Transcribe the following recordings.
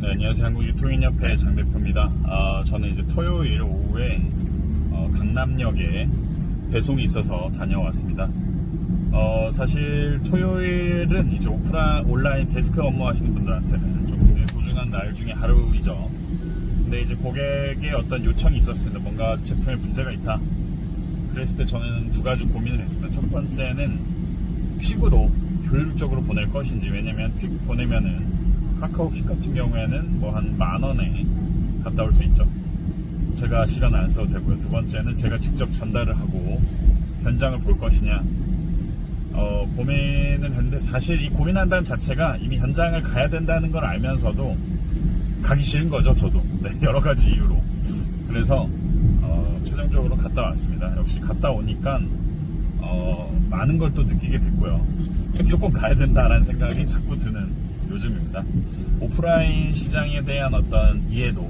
네, 안녕하세요. 한국유통인협회 장 대표입니다. 아, 저는 이제 토요일 오후에 어, 강남역에 배송이 있어서 다녀왔습니다. 어, 사실 토요일은 이제 오프라 온라인 데스크 업무 하시는 분들한테는 좀 굉장히 소중한 날 중에 하루이죠. 근데 이제 고객의 어떤 요청이 있었습니다. 뭔가 제품에 문제가 있다. 그랬을 때 저는 두 가지 고민을 했습니다. 첫 번째는 퀵으로 효율적으로 보낼 것인지 왜냐면 퀵 보내면은 카카오 퀵 같은 경우에는 뭐 한 만 원에 갔다 올 수 있죠. 제가 시간 안 써도 되고요. 두 번째는 제가 직접 전달을 하고 현장을 볼 것이냐. 어, 고민을 했는데 사실 이 고민한다는 자체가 이미 현장을 가야 된다는 걸 알면서도 가기 싫은 거죠, 저도. 네, 여러 가지 이유로. 그래서 어, 최종적으로 갔다 왔습니다. 역시 갔다 오니까 어, 많은 걸 또 느끼게 됐고요. 무조건 가야 된다라는 생각이 자꾸 드는 요즘입니다. 오프라인 시장에 대한 어떤 이해도,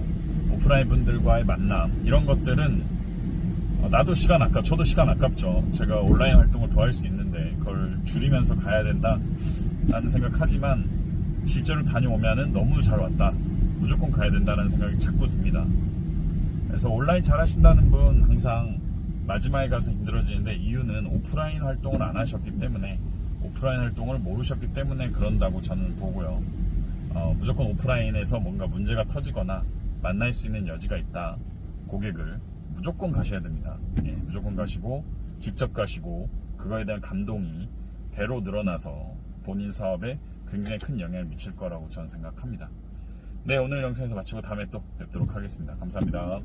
오프라인 분들과의 만남, 이런 것들은 어, 나도 시간 아깝, 저도 시간 아깝죠. 제가 온라인 활동을 더 할 수 있는데 그걸 줄이면서 가야 된다 라는 생각하지만 실제로 다녀오면은 너무 잘 왔다. 무조건 가야 된다는 생각이 자꾸 듭니다. 그래서 온라인 잘 하신다는 분 항상 마지막에 가서 힘들어지는데 이유는 오프라인 활동을 안 하셨기 때문에 오프라인 활동을 모르셨기 때문에 그런다고 저는 보고요. 어, 무조건 오프라인에서 뭔가 문제가 터지거나 만날 수 있는 여지가 있다. 고객을 무조건 가셔야 됩니다. 예, 무조건 가시고 직접 가시고 그거에 대한 감동이 배로 늘어나서 본인 사업에 굉장히 큰 영향을 미칠 거라고 저는 생각합니다. 네, 오늘 영상에서 마치고 다음에 또 뵙도록 하겠습니다. 감사합니다.